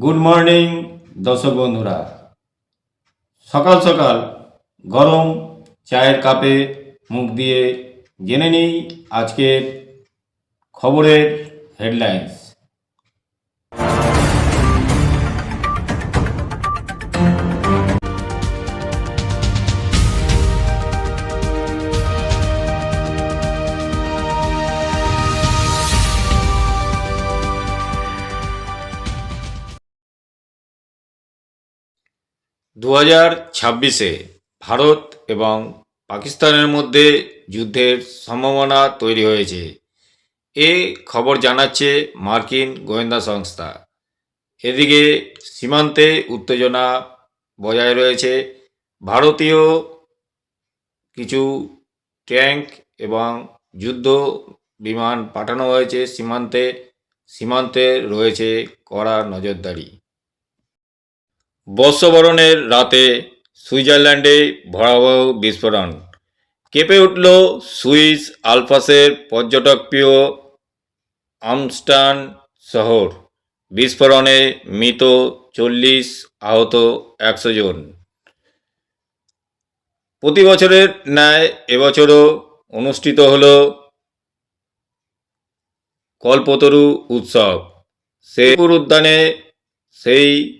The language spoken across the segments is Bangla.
গুড মর্নিং দর্শক বন্ধুরা। সকাল সকাল গরম চায়ের কাপে মুখ দিয়ে জেনে নিই আজকের খবরের হেডলাইন্স দু হাজার ছাব্বিশে ভারত এবং পাকিস্তানের মধ্যে যুদ্ধের সম্ভাবনা তৈরি হয়েছে। এ খবর জানাচ্ছে মার্কিন গোয়েন্দা সংস্থা। এদিকে সীমান্তে উত্তেজনা বজায় রয়েছে। ভারতীয় কিছু ট্যাঙ্ক এবং যুদ্ধ বিমান পাঠানো হয়েছে সীমান্তে। সীমান্তে রয়েছে কড়া নজরদারি। বর্ষবরণের রাতে সুইজারল্যান্ডে ভয়াবহ বিস্ফোরণ। কেঁপে উঠল সুইস আলপাসের পর্যটকপ্রিয় আমস্টান শহর। বিস্ফোরণে মৃত চল্লিশ আহত একশো জন। প্রতি বছরের ন্যায় এবছরও অনুষ্ঠিত হল কল্পতরু উৎসব। শেরপুর উদ্যানে সেই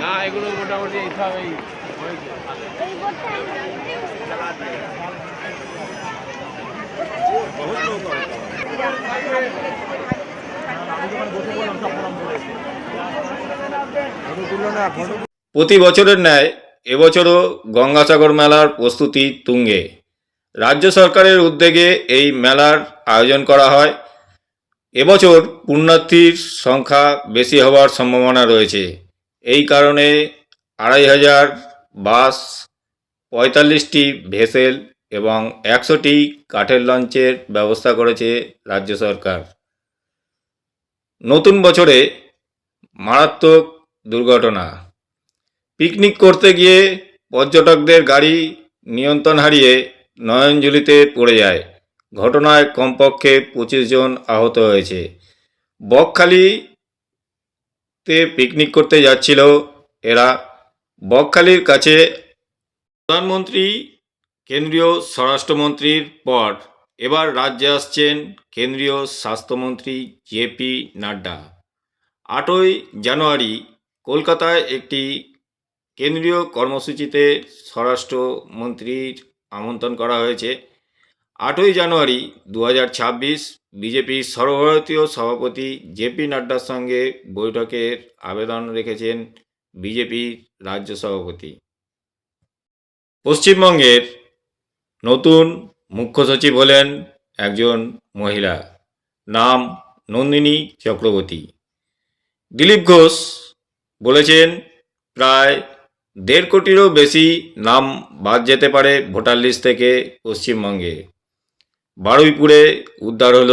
না এগুলো মোটামুটি প্রতি বছরের ন্যায় এবছরও গঙ্গাসাগর মেলার প্রস্তুতি তুঙ্গে। রাজ্য সরকারের উদ্যোগে এই মেলার আয়োজন করা হয়। এবছর পুণ্যার্থীর সংখ্যা বেশি হওয়ার সম্ভাবনা রয়েছে। এই কারণে আড়াই হাজার বাস, পঁয়তাল্লিশটি ভেসেল এবং একশোটি কাঠের লঞ্চের ব্যবস্থা করেছে রাজ্য সরকার। নতুন বছরে মারাত্মক দুর্ঘটনা। পিকনিক করতে গিয়ে পর্যটকদের গাড়ি নিয়ন্ত্রণ হারিয়ে নয়নজুলিতে পড়ে যায়। ঘটনায় কমপক্ষে পঁচিশ জন আহত হয়েছে। বকখালিতে পিকনিক করতে যাচ্ছিল এরা। বকখালির কাছে প্রধানমন্ত্রী, কেন্দ্রীয় স্বরাষ্ট্রমন্ত্রীর পর এবার রাজ্যে আসছেন কেন্দ্রীয় স্বাস্থ্যমন্ত্রী জেপি নাড্ডা। আটই জানুয়ারি কলকাতায় একটি কেন্দ্রীয় কর্মসূচিতে স্বরাষ্ট্রমন্ত্রীর আমন্ত্রণ করা হয়েছে। আটই জানুয়ারি দু হাজার ছাব্বিশ বিজেপির সর্বভারতীয় সভাপতি জেপি নাড্ডার সঙ্গে বৈঠকের আবেদন রেখেছেন বিজেপির রাজ্য সভাপতি। পশ্চিমবঙ্গের নতুন মুখ্য সচিব হলেন একজন মহিলা, নাম নন্দিনী চক্রবর্তী। দিলীপ ঘোষ বলেছেন, প্রায় দেড় কোটিরও বেশি নাম বাদ যেতে পারে ভোটার লিস্ট থেকে পশ্চিমবঙ্গে। বারুইপুরে উদ্ধার হল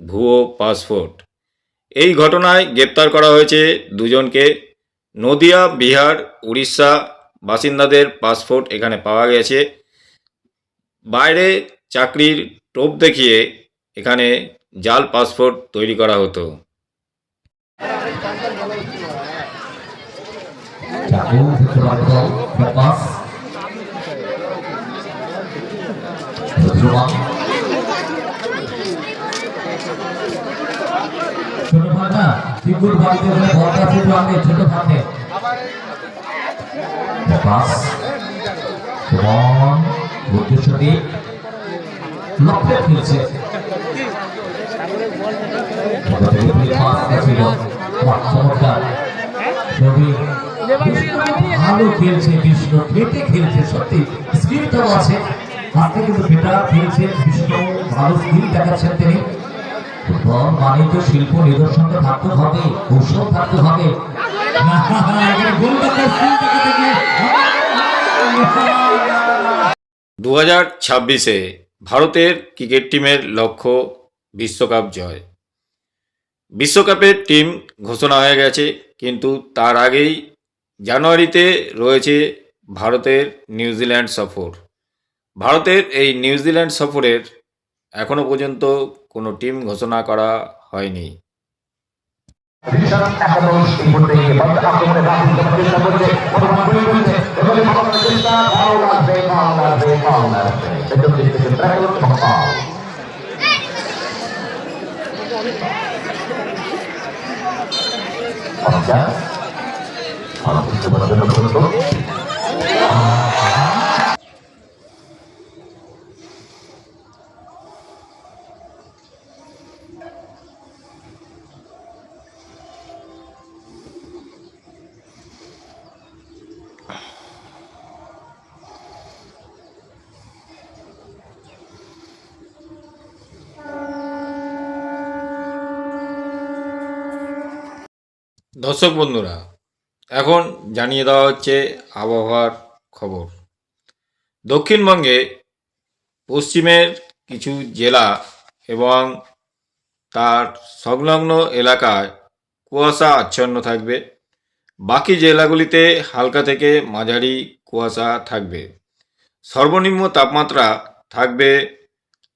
ভুয়ো পাসপোর্ট। এই ঘটনায় গ্রেপ্তার করা হয়েছে দুজনকে। নদিয়া, বিহার, উড়িষ্যা বাসিন্দাদের পাসপোর্ট এখানে পাওয়া গেছে। বাইরে চাকরির টোপ দেখিয়ে এখানে জাল পাসপোর্ট তৈরি করা হতো। Jago Keturanto Lepas Berjuang হয় না ফিগুর বাড়িতে গেলে বড়টা ফুটো আগে ছোট ভাঙে পাস লক্ষ্যে ফিরছে ছিল চমৎকার ভালো খেলছে বিষ্ণু পেটে খেলছে সত্যি। স্কিলটাও আছে। হাতে কিন্তু পেটা খেলছে। বিষ্ণু ভালো স্কিল দেখাচ্ছেন তিনি। ফুটবল মানে তো শিল্প নিদর্শনটা থাকতে হবে কৌশল থাকতে হবে দু হাজার ছাব্বিশে ভারতের ক্রিকেট টিমের লক্ষ্য বিশ্বকাপ জয়। বিশ্বকাপের টিম ঘোষণা হয়ে গেছে কিন্তু তার আগেই জানুয়ারিতে রয়েছে ভারতের নিউজিল্যান্ড সফর। ভারতের এই নিউজিল্যান্ড সফরের এখনও পর্যন্ত কোনো টিম ঘোষণা করা হয়নি। ডিভিশন 너 써보느라 এখন জানিয়ে দেওয়া হচ্ছে আবহাওয়ার খবর। দক্ষিণবঙ্গে পশ্চিমের কিছু জেলা এবং তার সংলগ্ন এলাকায় কুয়াশা আচ্ছন্ন থাকবে। বাকি জেলাগুলিতে হালকা থেকে মাঝারি কুয়াশা থাকবে। সর্বনিম্ন তাপমাত্রা থাকবে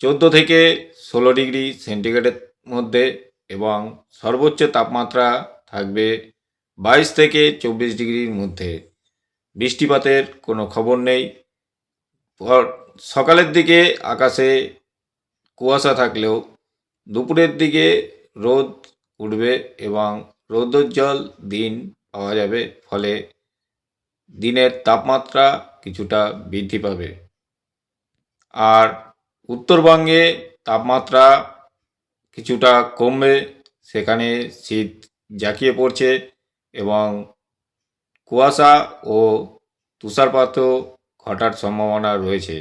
চোদ্দ থেকে ষোলো ডিগ্রি সেন্টিগ্রেডের মধ্যে এবং সর্বোচ্চ তাপমাত্রা থাকবে বাইশ থেকে চব্বিশ ডিগ্রির মধ্যে বৃষ্টিপাতের কোনো খবর নেই। সকালের দিকে আকাশে কুয়াশা থাকলেও দুপুরের দিকে রোদ উঠবে এবং রৌদ্রোজ্জ্বল দিন পাওয়া যাবে, ফলে দিনের তাপমাত্রা কিছুটা বৃদ্ধি পাবে। আর উত্তরবঙ্গে তাপমাত্রা কিছুটা কমবে, সেখানে শীত জাঁকিয়ে পড়ছে। এবং কুয়াশা ও তুষারপাতও ঘটার সম্ভাবনা রয়েছে।